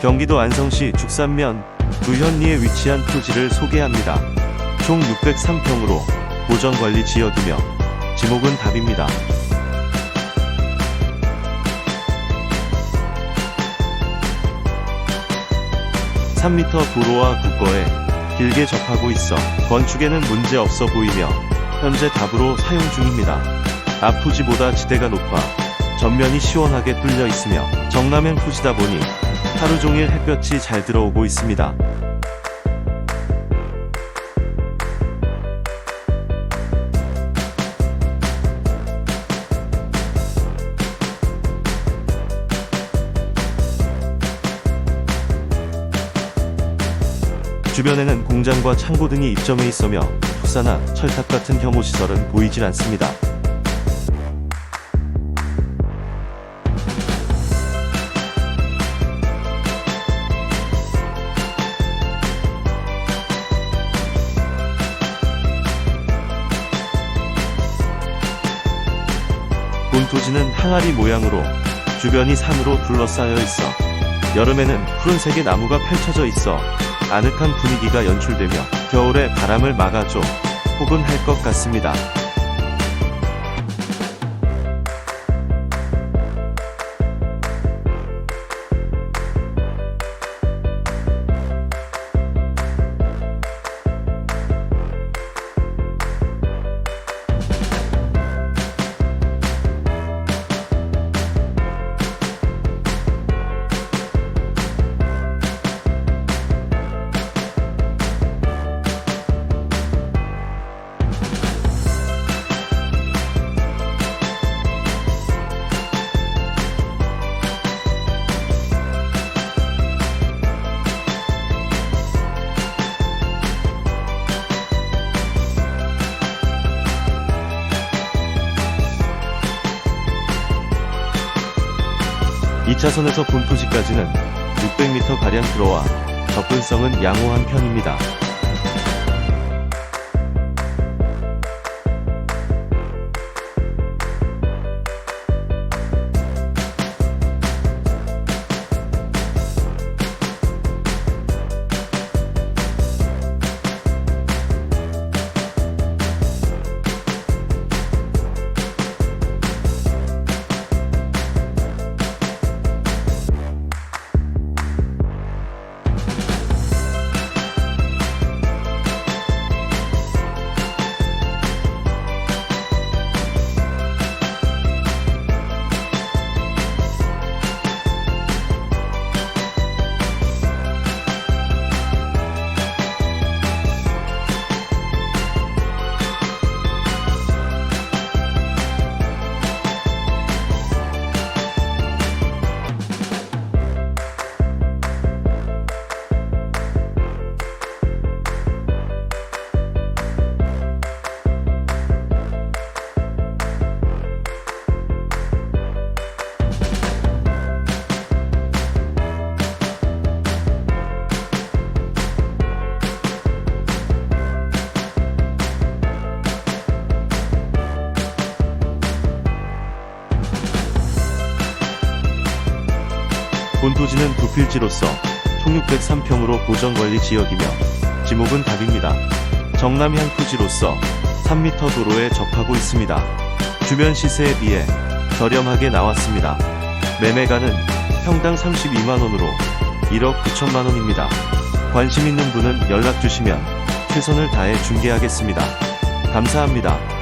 경기도 안성시 죽산면 두현리에 위치한 토지를 소개합니다. 총 603평으로 보전관리 지역이며 지목은 답입니다. (3m) 도로와 국거에 길게 접하고 있어 건축에는 문제 없어 보이며 현재 답으로 사용 중입니다. 앞 토지보다 지대가 높아 전면이 시원하게 뚫려 있으며 정남향 토지다 보니 하루 종일 햇볕이 잘 들어오고 있습니다. 주변에는 공장과 창고 등이 입점해 있으며 풋사나 철탑 같은 혐오 시설은 보이질 않습니다. 본토지는 항아리 모양으로 주변이 산으로 둘러싸여 있어 여름에는 푸른색의 나무가 펼쳐져 있어 아늑한 분위기가 연출되며 겨울에 바람을 막아줘 포근할 것 같습니다. 이차선에서 본토지까지는 600m 가량 들어와 접근성은 양호한 편입니다. 본토지는 두 필지로서 총 603평으로 보전관리 지역이며 지목은 답입니다. 정남향 토지로서 3m 도로에 접하고 있습니다. 주변 시세에 비해 저렴하게 나왔습니다. 매매가는 평당 32만원으로 1억 9천만원입니다. 관심 있는 분은 연락 주시면 최선을 다해 중개하겠습니다. 감사합니다.